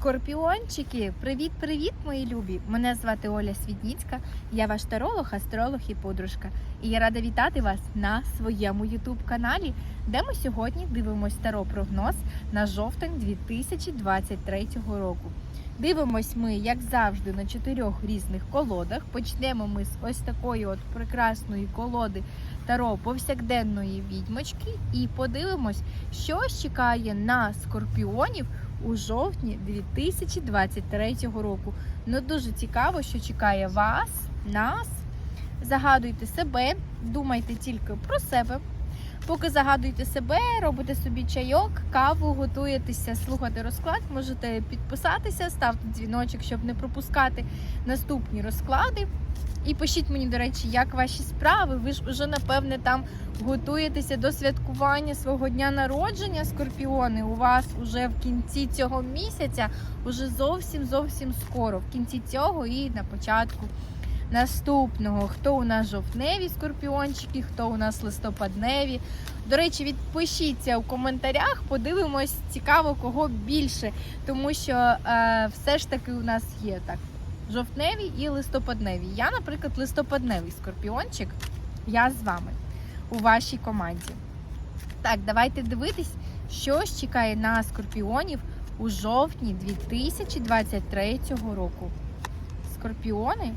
Скорпіончики, привіт-привіт, мої любі! Мене звати Оля Свідніцька, я ваш таролог, астролог і подружка. І я рада вітати вас на своєму ютуб-каналі, де ми сьогодні дивимось таро прогноз на жовтень 2023 року. Дивимось ми, як завжди, на чотирьох різних колодах. Почнемо ми з ось такої от прекрасної колоди таро повсякденної відьмочки і подивимось, що чекає на скорпіонів у жовтні 2023 року. Ну дуже цікаво, що чекає вас, нас. Загадуйте себе, думайте тільки про себе. Поки загадуєте себе, робите собі чайок, каву, готуєтеся слухати розклад, можете підписатися, ставте дзвіночок, щоб не пропускати наступні розклади. І пишіть мені, до речі, як ваші справи. Ви ж вже, напевне, там готуєтеся до святкування свого дня народження, скорпіони. У вас уже в кінці цього місяця, уже зовсім зовсім скоро, в кінці цього і на початку наступного. Хто у нас жовтневі скорпіончики, хто у нас листопадневі. До речі, відпишіться у коментарях, подивимось, цікаво, кого більше, тому що е, все ж таки у нас є так. Жовтневі і листопадневі. Я, наприклад, листопадневий скорпіончик. Я з вами у вашій команді. Так, давайте дивитись, що ж чекає на скорпіонів у жовтні 2023 року. Скорпіони.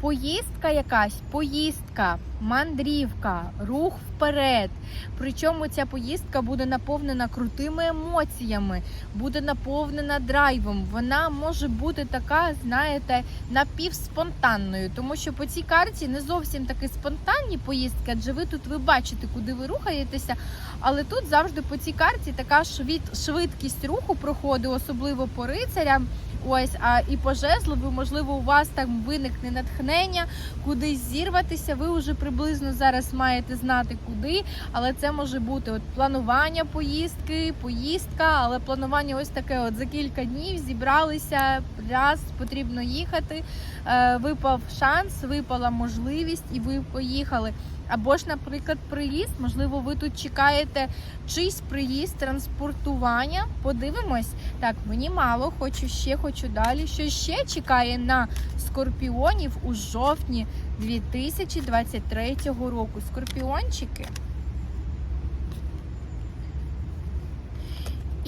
Поїздка якась, поїздка, мандрівка, рух вперед. Причому ця поїздка буде наповнена крутими емоціями, буде наповнена драйвом. Вона може бути така, знаєте, напівспонтанною, тому що по цій карті не зовсім такі спонтанні поїздки, адже ви тут ви бачите, куди ви рухаєтеся. Але тут завжди по цій карті така швид, швидкість руху проходить, особливо по рицарям. Ось, а і по жезлову, можливо, у вас там виникне натхнення, кудись зірватися. Ви вже приблизно зараз маєте знати куди, але це може бути от планування поїздки, поїздка, але планування ось таке: от за кілька днів зібралися, раз потрібно їхати. Е, випав шанс, випала можливість, і ви поїхали. Або ж, наприклад, приїзд, можливо, ви тут чекаєте чийсь приїзд, транспортування. Подивимось. Так, мені мало, хочу ще, хочу далі. Що ще чекає на скорпіонів у жовтні 2023 року? Скорпіончики.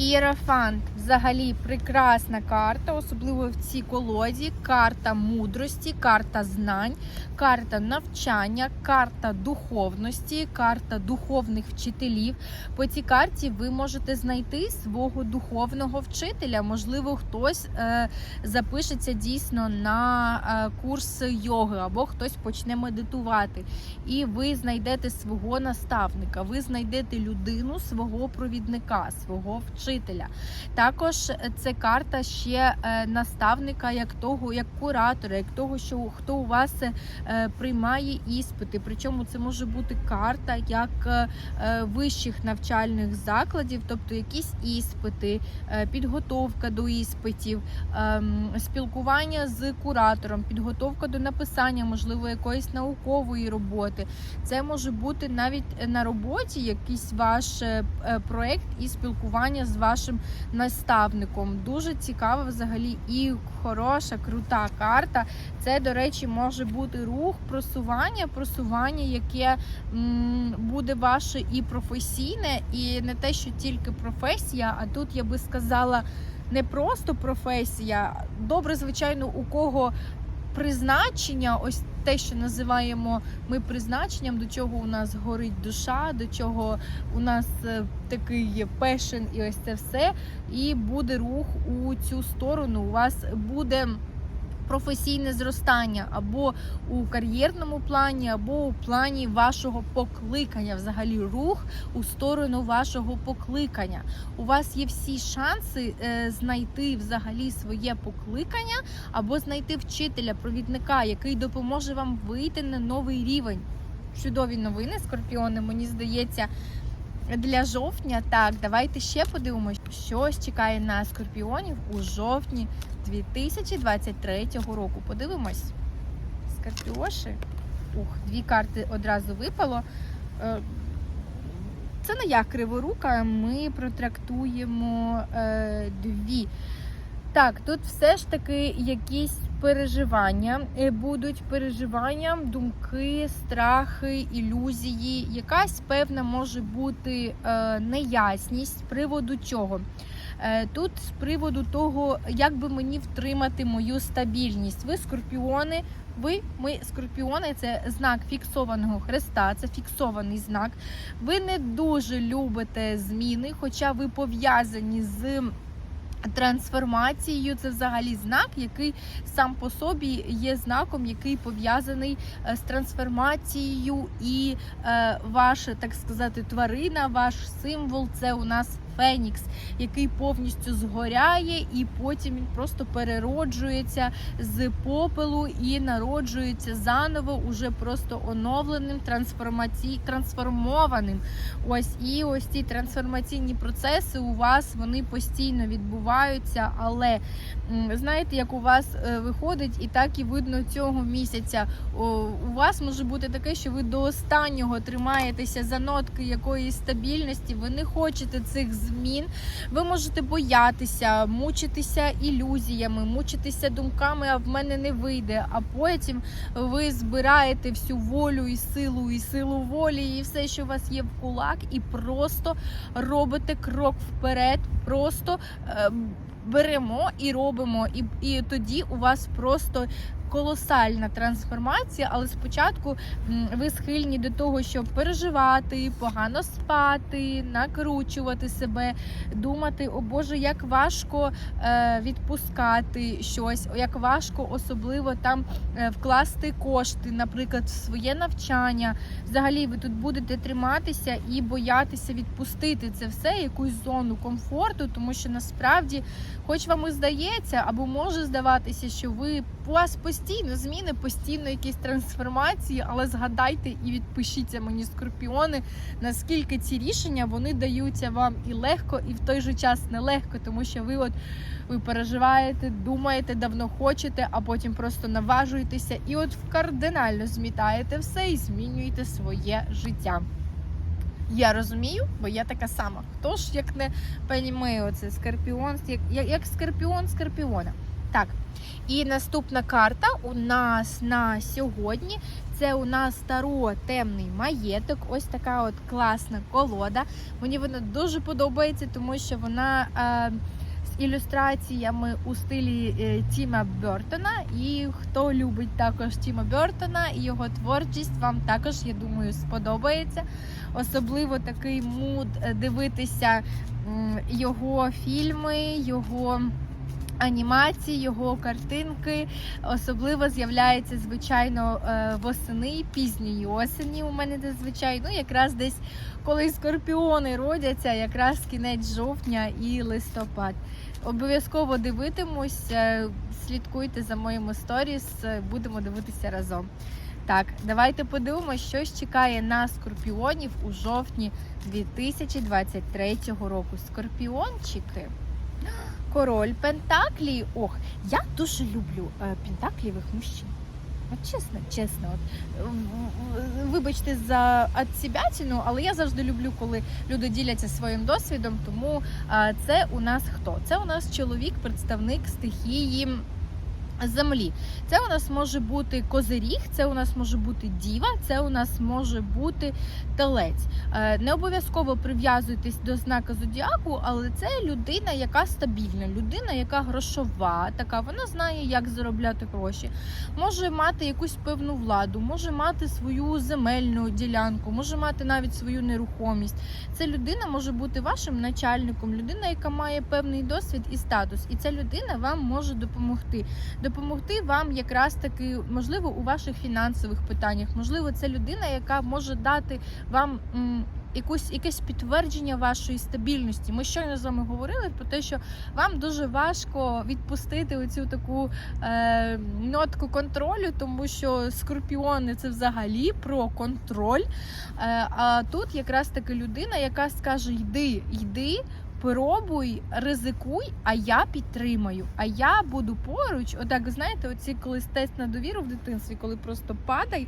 Іерафант взагалі прекрасна карта, особливо в цій колоді. Карта мудрості, карта знань, карта навчання, карта духовності, карта духовних вчителів. По цій карті ви можете знайти свого духовного вчителя. Можливо, хтось е, запишеться дійсно на е, курс йоги, або хтось почне медитувати. І ви знайдете свого наставника, ви знайдете людину, свого провідника, свого вчителя. Також це карта ще е, наставника, як того, як куратора, як того, що хто у вас е, приймає іспити. Причому це може бути карта як е, вищих навчальних закладів, тобто якісь іспити, підготовка до іспитів, ем, спілкування з куратором, підготовка до написання, можливо, якоїсь наукової роботи. Це може бути навіть на роботі якийсь ваш проект і спілкування з вашим наставником. Дуже цікава взагалі і хороша, крута карта. Це, до речі, може бути рух, просування, просування, яке м, буде ваше і професійне, і не те, що тільки професія, а тут я би сказала. Не просто професія. Добре, звичайно, у кого призначення, ось те, що називаємо ми призначенням, до чого у нас горить душа, до чого у нас е, такий є пешен, і ось це все. І буде рух у цю сторону. У вас буде. Професійне зростання або у кар'єрному плані, або у плані вашого покликання, взагалі рух у сторону вашого покликання. У вас є всі шанси е, знайти взагалі своє покликання, або знайти вчителя, провідника, який допоможе вам вийти на новий рівень. Чудові новини, скорпіони, мені здається. Для жовтня так, давайте ще подивимося, що чекає на скорпіонів у жовтні 2023 року. Подивимось. Скорпіоші. Ух, дві карти одразу випало. Е, це не я криворука, ми протрактуємо е, дві. Так, тут все ж таки якісь переживання е, будуть переживання, думки, страхи, ілюзії. Якась певна може бути е, неясність з приводу чого. Е, Тут з приводу того, як би мені втримати мою стабільність. Ви скорпіони. Ви, ми скорпіони, це знак фіксованого хреста, це фіксований знак. Ви не дуже любите зміни, хоча ви пов'язані з трансформацією. Це взагалі знак, який сам по собі є знаком, який пов'язаний е, з трансформацією, і е, ваша, так сказати, тварина, ваш символ це у нас. Фенікс, який повністю згоряє, і потім він просто перероджується з попелу і народжується заново, уже просто оновленим, трансформаці... трансформованим. Ось і ось ці трансформаційні процеси у вас вони постійно відбуваються. Але знаєте, як у вас е, виходить, і так і видно цього місяця. У вас може бути таке, що ви до останнього тримаєтеся за нотки якоїсь стабільності. Ви не хочете цих змін. Ви можете боятися, мучитися ілюзіями, мучитися думками, а в мене не вийде. А потім ви збираєте всю волю і силу, і силу волі, і все, що у вас є в кулак, і просто робите крок вперед. Просто е, беремо і робимо. І, і тоді у вас просто. Колосальна трансформація, але спочатку ви схильні до того, щоб переживати, погано спати, накручувати себе, думати, о Боже, як важко е, відпускати щось, як важко особливо там е, вкласти кошти, наприклад, в своє навчання. Взагалі, ви тут будете триматися і боятися відпустити це все, якусь зону комфорту, тому що насправді, хоч вам і здається, або може здаватися, що ви вас постійно зміни, постійно якісь трансформації, але згадайте і відпишіться мені, скорпіони, наскільки ці рішення вони даються вам і легко, і в той же час нелегко, тому що ви от ви переживаєте, думаєте, давно хочете, а потім просто наважуєтеся і от кардинально змітаєте все і змінюєте своє життя. Я розумію, бо я така сама. Хто ж як не понімає оце скорпіон, як, як скорпіон скорпіона. Так, і наступна карта у нас на сьогодні. Це у нас Таро темний маєток. Ось така от класна колода. Мені вона дуже подобається, тому що вона е, з ілюстраціями у стилі е, Тіма Бертона. І хто любить також Тіма Бертона і його творчість, вам також, я думаю, сподобається. Особливо такий муд е, дивитися його фільми, його анімації, його картинки. Особливо з'являється, звичайно, е, восени, пізньої осені. У мене зазвичай, ну якраз десь коли скорпіони родяться, якраз кінець жовтня і листопад. Обов'язково дивитимусь, е, слідкуйте за моїм сторіс, е, будемо дивитися разом. Так, давайте подивимося, що ж чекає на скорпіонів у жовтні 2023 року. Скорпіончики. Король Пентаклі. Ох, я дуже люблю е, пентаклівих мужчин. От чесно, чесно, от вибачте за отсібятину, але я завжди люблю, коли люди діляться своїм досвідом. Тому е, це у нас хто? Це у нас чоловік, представник стихії. Землі, це у нас може бути козиріг, це у нас може бути діва, це у нас може бути телець. Е, Не обов'язково прив'язуйтесь до знака зодіаку, але це людина, яка стабільна, людина, яка грошова, така вона знає, як заробляти гроші, може мати якусь певну владу, може мати свою земельну ділянку, може мати навіть свою нерухомість. Це людина може бути вашим начальником, людина, яка має певний досвід і статус, і ця людина вам може допомогти. Допомогти вам якраз таки, можливо, у ваших фінансових питаннях, можливо, це людина, яка може дати вам. Якусь якесь підтвердження вашої стабільності. Ми щойно з вами говорили про те, що вам дуже важко відпустити оцю таку е, нотку контролю, тому що скорпіони це взагалі про контроль. Е, а тут якраз таки людина, яка скаже: йди, йди. Пробуй, ризикуй, а я підтримаю. А я буду поруч. Отак, знаєте, оці колись тест на довіру в дитинстві, коли просто падай.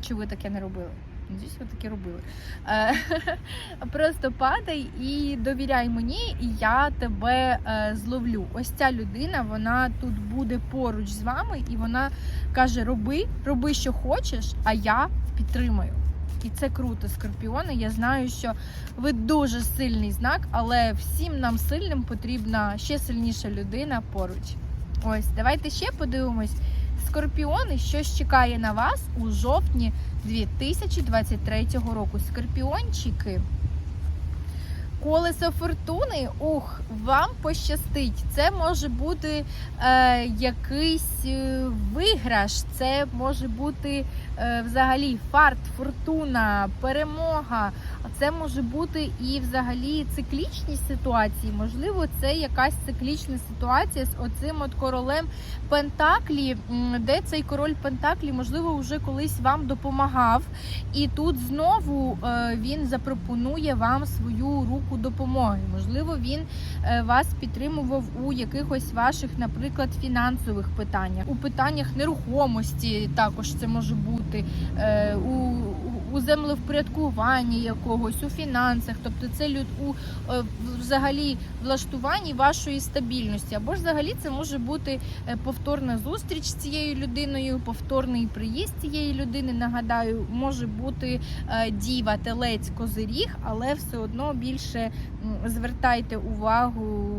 Чи ви таке не робили? Надіюсь, ви таке робили. Е, Просто падай і довіряй мені, і я тебе е, зловлю. Ось ця людина, вона тут буде поруч з вами, і вона каже: роби, роби, що хочеш, а я підтримаю. І це круто, скорпіони. Я знаю, що ви дуже сильний знак, але всім нам сильним потрібна ще сильніша людина поруч. Ось, давайте ще подивимось. Скорпіони, що чекає на вас у жовтні 2023 року. Скорпіончики. Колесо фортуни, ух, вам пощастить. Це може бути е, якийсь е, виграш, це може бути е, взагалі фарт, фортуна, перемога. Це може бути і взагалі циклічні ситуації. Можливо, це якась циклічна ситуація з оцим от королем Пентаклі, де цей король Пентаклі, можливо, вже колись вам допомагав. І тут знову е, він запропонує вам свою руку допомоги. Можливо, він е, вас підтримував у якихось ваших, наприклад, фінансових питаннях, у питаннях нерухомості також це може бути, е, у, у землевпорядкуванні якогось, у фінансах, тобто це люд у е, взагалі влаштуванні вашої стабільності. Або ж взагалі це може бути е, повторна зустріч з цією людиною, повторний приїзд цієї людини. Нагадаю, може бути е, діва, телець, козиріг, але все одно більше звертайте увагу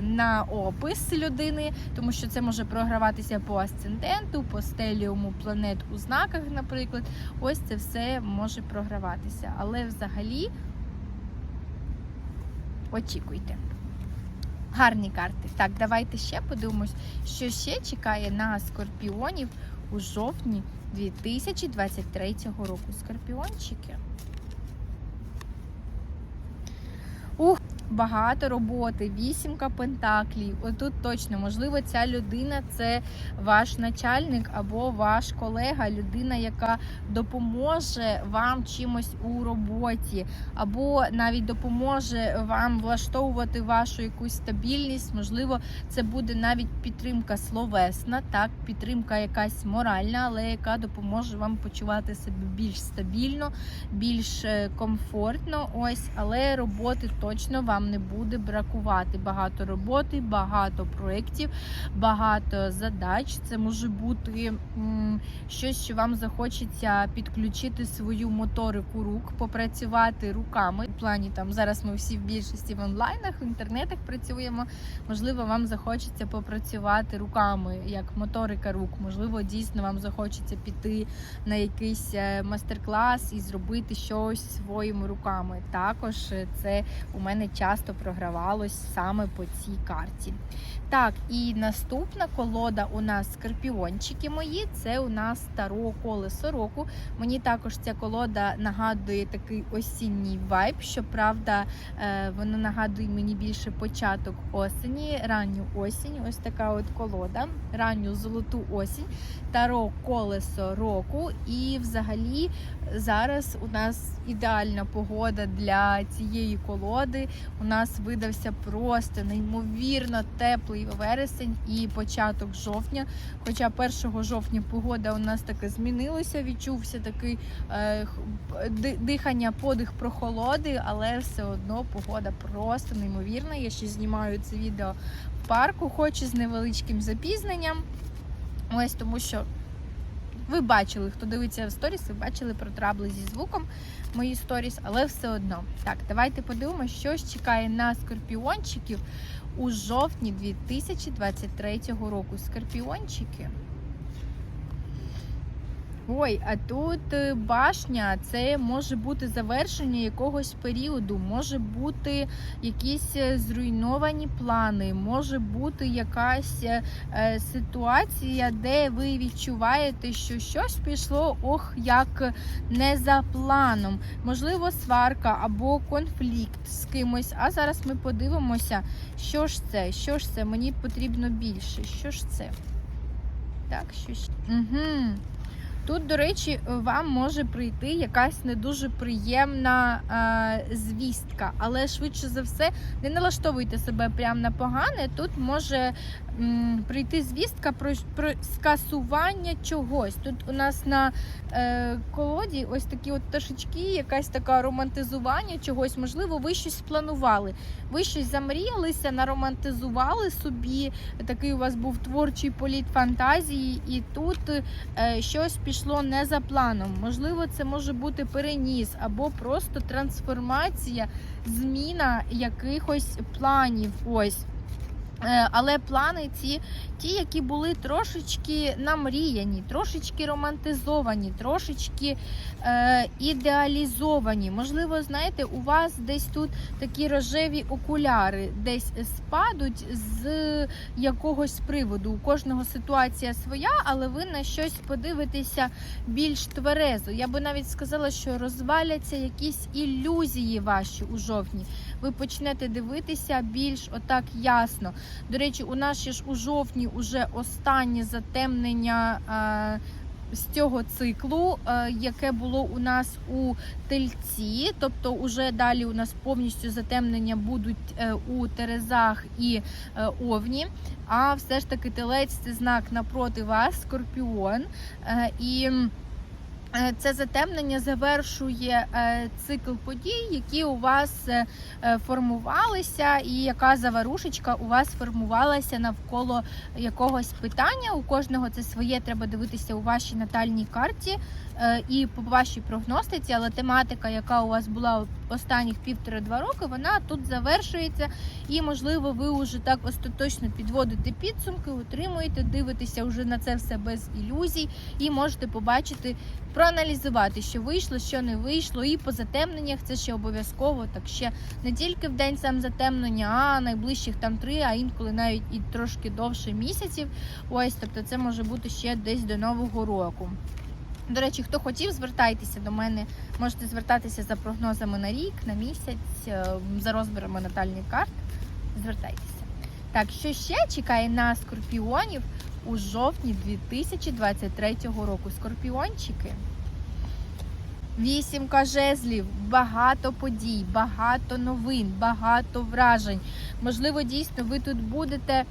на опис людини, тому що це може програватися по асценденту, по стеліуму планет у знаках, наприклад. Ось це все може програватися. Але взагалі очікуйте. Гарні карти. Так, давайте ще подивимось, що ще чекає на скорпіонів у жовтні 2023 року. Скорпіончики. Ух, багато роботи, вісімка пентаклів. Отут точно, можливо, ця людина це ваш начальник або ваш колега, людина, яка допоможе вам чимось у роботі, або навіть допоможе вам влаштовувати вашу якусь стабільність. Можливо, це буде навіть підтримка словесна, так, підтримка якась моральна, але яка допоможе вам почувати себе більш стабільно, більш е, комфортно. Ось, але роботи точно вам не буде бракувати. Багато роботи, багато проєктів, багато задач. Це може бути щось, що вам захочеться підключити свою моторику рук, попрацювати руками. У плані там зараз ми всі в більшості в онлайнах, в інтернетах працюємо. Можливо, вам захочеться попрацювати руками, як моторика рук. Можливо, дійсно вам захочеться піти на якийсь е, мастер-клас і зробити щось своїми руками. Також е, це у мене часто програвалось саме по цій карті. Так, і наступна колода у нас скорпіончики мої. Це у нас старо колесо року. Мені також ця колода нагадує такий осінній вайб. Щоправда, е, вона нагадує мені більше початок осені, ранню осінь. Ось така от колода, ранню золоту осінь, таро колесо року. І взагалі зараз у нас ідеальна погода для цієї колоди. У нас видався просто неймовірно теплий вересень і початок жовтня. Хоча 1 жовтня погода у нас таки змінилася, відчувся такий е, дихання, подих прохолоди, але все одно погода просто неймовірна. Я ще знімаю це відео в парку, хоч і з невеличким запізненням. Ось тому що ви бачили, хто дивиться в сторіс, ви бачили про трабли зі звуком мої сторіс, але все одно. Так, давайте подивимося, що ж чекає на скорпіончиків у жовтні 2023 року. Скорпіончики. Ой, а тут е, башня, це може бути завершення якогось періоду, може бути якісь е, зруйновані плани, може бути якась е, ситуація, де ви відчуваєте, що щось пішло ох, як не за планом. Можливо, сварка або конфлікт з кимось. А зараз ми подивимося, що ж це, що ж це, мені потрібно більше. Що ж це? Так, що ж. Угу. Тут, до речі, вам може прийти якась не дуже приємна е, звістка, але швидше за все не налаштовуйте себе прямо на погане. Тут може прийти звістка про, про скасування чогось. Тут у нас на е, колоді ось такі от пташечки, якась така романтизування чогось. Можливо, ви щось планували. Ви щось замріялися, наромантизували собі. Такий у вас був творчий політ фантазії, і тут е, щось пішло не за планом. Можливо, це може бути переніс або просто трансформація, зміна якихось планів. Ось. Е, Але плани ці, ті, які були трошечки намріяні, трошечки романтизовані, трошечки е, ідеалізовані. Можливо, знаєте, у вас десь тут такі рожеві окуляри десь спадуть з якогось приводу. У кожного ситуація своя, але ви на щось подивитеся більш тверезо. Я би навіть сказала, що розваляться якісь ілюзії ваші у жовтні. Ви почнете дивитися більш отак ясно. До речі, у нас ще ж у жовтні уже останнє затемнення. е, З цього циклу, е, яке було у нас у тельці, тобто уже далі у нас повністю затемнення будуть е, у Терезах і е, Овні. А все ж таки телець це знак напроти вас, скорпіон. І це затемнення завершує е, цикл подій, які у вас е, е, формувалися, і яка заварушечка у вас формувалася навколо якогось питання. У кожного це своє треба дивитися у вашій натальній карті е, і по вашій прогностиці, але тематика, яка у вас була останніх півтора-два роки, вона тут завершується. І, можливо, ви вже так остаточно підводите підсумки, утримуєте, дивитеся вже на це все без ілюзій, і можете побачити, проаналізувати, що вийшло, що не вийшло, і по затемненнях це ще обов'язково. Так ще не тільки в день сам затемнення, а найближчих там три, а інколи навіть і трошки довше місяців. Ось, тобто, це може бути ще десь до нового року. До речі, хто хотів, звертайтеся до мене. Можете звертатися за прогнозами на рік, на місяць, е, за розбірами натальних карт. Звертайтеся. Так, що ще чекає на скорпіонів у жовтні 2023 року? Скорпіончики. Вісімка жезлів, багато подій, багато новин, багато вражень. Можливо, дійсно ви тут будете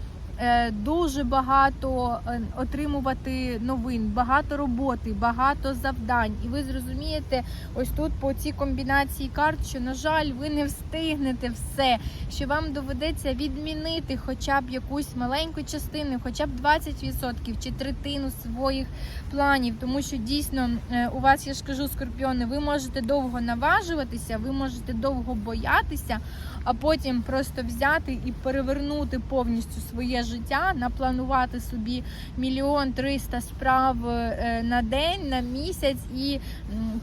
дуже багато е, отримувати новин, багато роботи, багато завдань. І ви зрозумієте, ось тут по цій комбінації карт, що, на жаль, ви не встигнете все, що вам доведеться відмінити хоча б якусь маленьку частину, хоча б 20% чи третину своїх планів, тому що дійсно е, у вас, я ж кажу, скорпіони, ви можете довго наважуватися, ви можете довго боятися, а потім просто взяти і перевернути повністю своє життя, напланувати собі мільйон триста справ е, на день, на місяць, і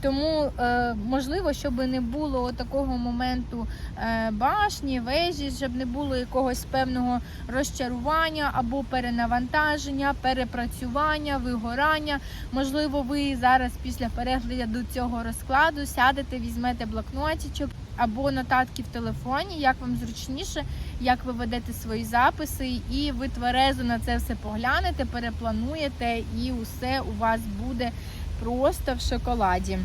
тому е, можливо, щоб не було такого моменту е, башні, вежі, щоб не було якогось певного розчарування або перенавантаження, перепрацювання, вигорання. Можливо, ви зараз після перегляду цього розкладу сядете, візьмете блокнотичок або нотатки в телефоні, як вам зручніше, як ви ведете свої записи, і ви тверезо на це все поглянете, переплануєте, і усе у вас буде просто в шоколаді.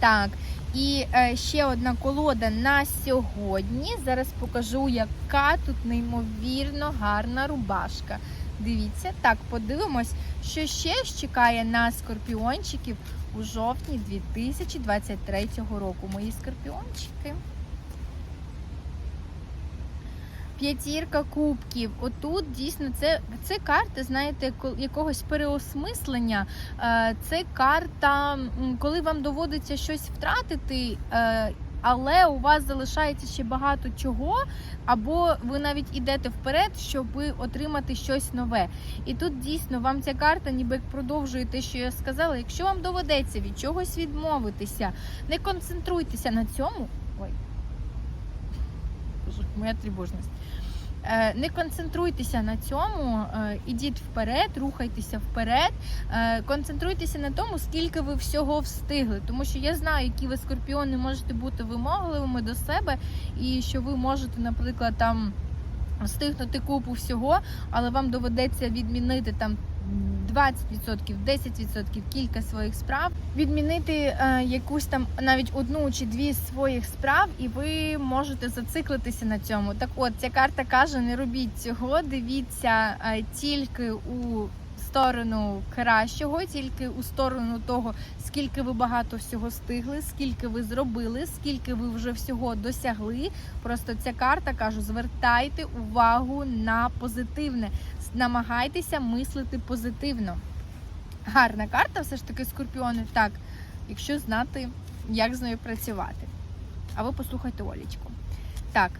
Так, і е, ще одна колода на сьогодні. Зараз покажу, яка тут неймовірно гарна рубашка. Дивіться, так, подивимось, що ще чекає на скорпіончиків у жовтні 2023 року. Мої скорпіончики. П'ятірка кубків. Отут дійсно це, це карта, знаєте, ко- якогось переосмислення. Е, Це карта, коли вам доводиться щось втратити, е, але у вас залишається ще багато чого, або ви навіть ідете вперед, щоб отримати щось нове. І тут дійсно вам ця карта, ніби продовжує те, що я сказала. Якщо вам доведеться від чогось відмовитися, не концентруйтеся на цьому. Ой, моя тривожність. Е, Не концентруйтеся на цьому, е, ідіть вперед, рухайтеся вперед, е, концентруйтеся на тому, скільки ви всього встигли. Тому що я знаю, які ви скорпіони можете бути вимогливими до себе, і що ви можете, наприклад, там встигнути купу всього, але вам доведеться відмінити там 20%, 10% кілька своїх справ, відмінити е, якусь там навіть одну чи дві своїх справ, і ви можете зациклитися на цьому. Так, от ця карта каже: не робіть цього, дивіться е, тільки у сторону кращого, тільки у сторону того, скільки ви багато всього стигли, скільки ви зробили, скільки ви вже всього досягли. Просто ця карта кажу: звертайте увагу на позитивне, намагайтеся мислити позитивно. Гарна карта, все ж таки, скорпіони. Так, якщо знати, як з нею працювати. А ви послухайте Олічку. Так,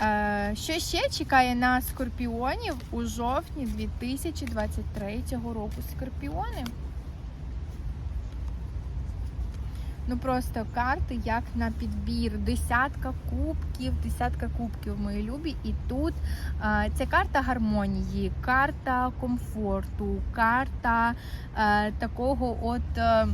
е, що ще чекає на скорпіонів у жовтні 2023 року? Скорпіони. Ну просто карти як на підбір. Десятка кубків, десятка кубків, мої любі. І тут е, ця карта гармонії, карта комфорту, карта е, такого, от е,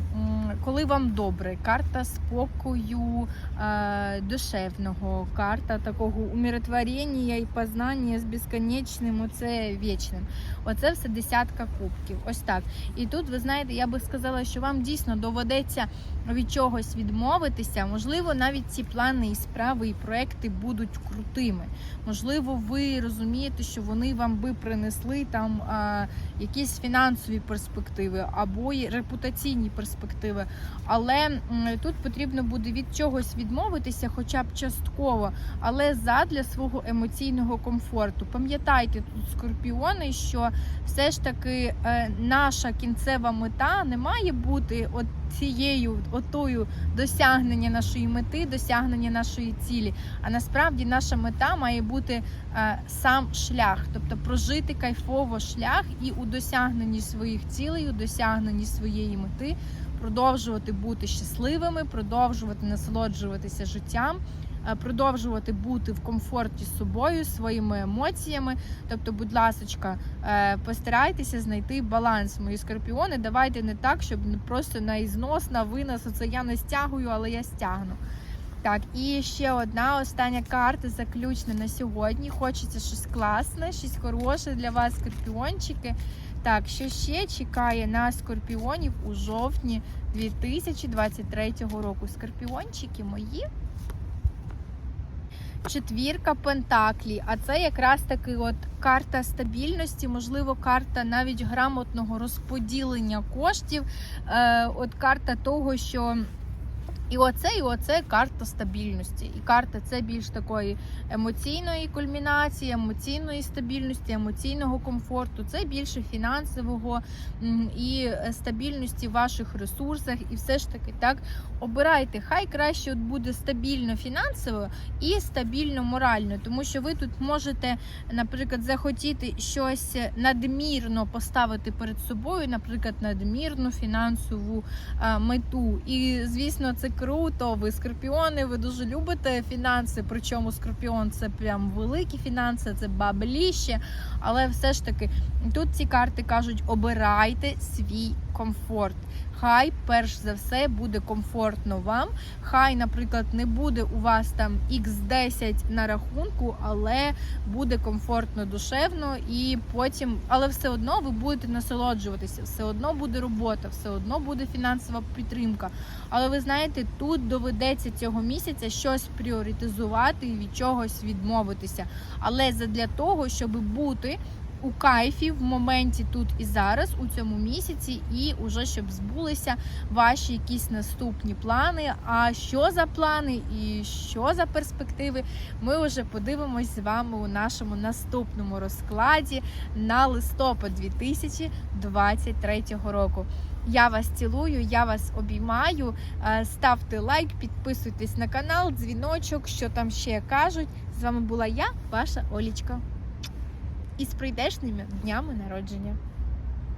коли вам добре, карта спокою е, душевного, карта такого умиротворення і познання з безконечним, оце вічним. Оце все десятка кубків. Ось так. І тут, ви знаєте, я би сказала, що вам дійсно доведеться від чогось відмовитися. Можливо, навіть ці плани і справи і проекти будуть крутими. Можливо, ви розумієте, що вони вам би принесли там а, якісь фінансові перспективи або репутаційні перспективи. Але тут потрібно буде від чогось відмовитися, хоча б частково, але задля свого емоційного комфорту. Пам'ятайте тут скорпіони, що все ж таки е, наша кінцева мета не має бути от цією отою досягнення нашої мети, досягнення нашої цілі. А насправді наша мета має бути е, сам шлях, тобто прожити кайфово шлях і у досягненні своїх цілей, у досягненні своєї мети, продовжувати бути щасливими, продовжувати насолоджуватися життям. Е, Продовжувати бути в комфорті з собою, своїми емоціями. Тобто, будь ласочка, е, постарайтеся знайти баланс. Мої скорпіони. Давайте не так, щоб просто на ізнос, на винос. Оце я не стягую, але я стягну. Так, і ще одна остання карта заключна на сьогодні. Хочеться щось класне, щось хороше для вас, скорпіончики. Так, що ще чекає на скорпіонів у жовтні 2023 року? Скорпіончики мої. Четвірка Пентаклі, а це якраз таки от карта стабільності, можливо, карта навіть грамотного розподілення коштів. Е, от карта того, що і оце, і оце карта стабільності. І карта це більш такої емоційної кульмінації, емоційної стабільності, емоційного комфорту. Це більше фінансового і стабільності в ваших ресурсах. І все ж таки так обирайте. Хай краще от буде стабільно фінансово і стабільно морально, тому що ви тут можете, наприклад, захотіти щось надмірно поставити перед собою, наприклад, надмірну фінансову мету. І звісно, це круто. Ви скорпіони, ви дуже любите фінанси. Причому скорпіон це прям великі фінанси, це бабліще. Але все ж таки тут ці карти кажуть: обирайте свій комфорт. Хай перш за все буде комфортно вам. Хай, наприклад, не буде у вас там X10 на рахунку, але буде комфортно, душевно, і потім, але все одно ви будете насолоджуватися, все одно буде робота, все одно буде фінансова підтримка. Але ви знаєте, тут доведеться цього місяця щось пріоритизувати і від чогось відмовитися. Але задля того, щоб бути у кайфі в моменті тут і зараз, у цьому місяці, і уже щоб збулися ваші якісь наступні плани. А що за плани і що за перспективи, ми вже подивимось з вами у нашому наступному розкладі на листопад 2023 року. Я вас цілую, я вас обіймаю. Е, Ставте лайк, підписуйтесь на канал, дзвіночок, що там ще кажуть. З вами була я, ваша Олічка. І з прийдешніми днями народження.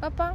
Па-па!